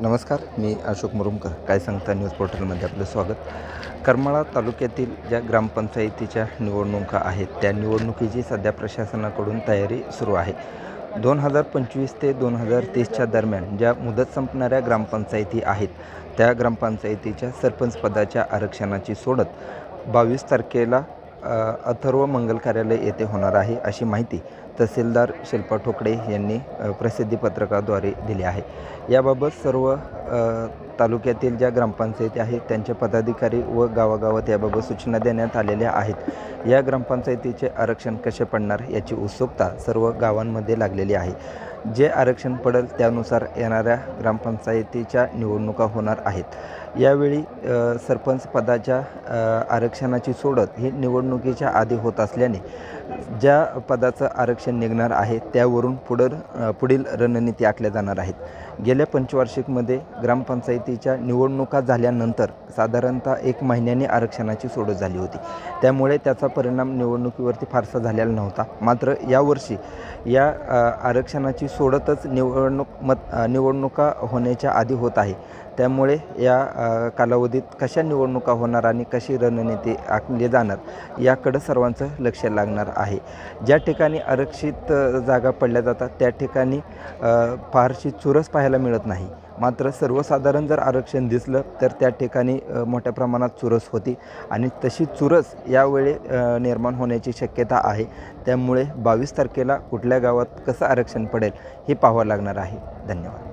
नमस्कार मी अशोक मुरुमकर. काय सांगता न्यूज पोर्टलमध्ये आपलं स्वागत. करमाळा तालुक्यातील ज्या ग्रामपंचायतीच्या निवडणुका आहेत त्या निवडणुकीची सध्या प्रशासनाकडून तयारी सुरू आहे. दोन हजार पंचवीस ते दोन हजार तीसच्या दरम्यान ज्या मुदत संपणाऱ्या ग्रामपंचायती आहेत त्या ग्रामपंचायतीच्या सरपंच पदाच्या आरक्षणाची सोडत बावीस तारखेला अथर्व मंगल कार्यालय येथे होणार आहे अशी माहिती तहसीलदार शिल्पा ठोकडे यांनी प्रसिद्धी प्रसिद्धीपत्रकाद्वारे दिली आहे. याबाबत सर्व तालुक्यातील ज्या ग्रामपंचायती आहेत त्यांचे पदाधिकारी व गावागावात याबाबत सूचना देण्यात आलेल्या आहेत. या ग्रामपंचायतीचे आरक्षण कसे पडणार याची उत्सुकता सर्व गावांमध्ये लागलेली आहे. जे आरक्षण पडेल त्यानुसार येणाऱ्या ग्रामपंचायतीच्या निवडणुका होणार आहेत. यावेळी सरपंच पदाच्या आरक्षणाची सोडत ही निवडणुकीच्या आधी होत असल्याने ज्या पदाचं आरक्षण निघणार आहे त्यावरून पुढं पुढील रणनीती आखल्या जाणार आहेत. गेल्या पंचवार्षिकमध्ये ग्रामपंचायतीच्या निवडणुका झाल्यानंतर साधारणतः एक महिन्याने आरक्षणाची सोडत झाली होती. त्यामुळे त्याचा परिणाम निवडणुकीवरती फारसा झालेला नव्हता. मात्र यावर्षी या आरक्षणाची सोडतच निवडणूक मत निवडणुका होण्याच्या आधी होत आहे. त्यामुळे या कालावधीत कशा निवडणुका होणार आणि कशी रणनीती आखली जाणार याकडं सर्वांचं लक्ष लागणार आहे. ज्या ठिकाणी आरक्षित जागा पडल्या जातात त्या ठिकाणी फारशी चुरस पाहायला मिळत नाही. मात्र सर्वसाधारण जर आरक्षण दिसलं तर त्या ठिकाणी मोठ्या प्रमाणात चुरस होती आणि तशी चुरस यावेळी निर्माण होण्याची शक्यता आहे. त्यामुळे बावीस तारखेला कुठल्या गावात कसं आरक्षण पडेल हे पाहावं लागणार आहे. धन्यवाद.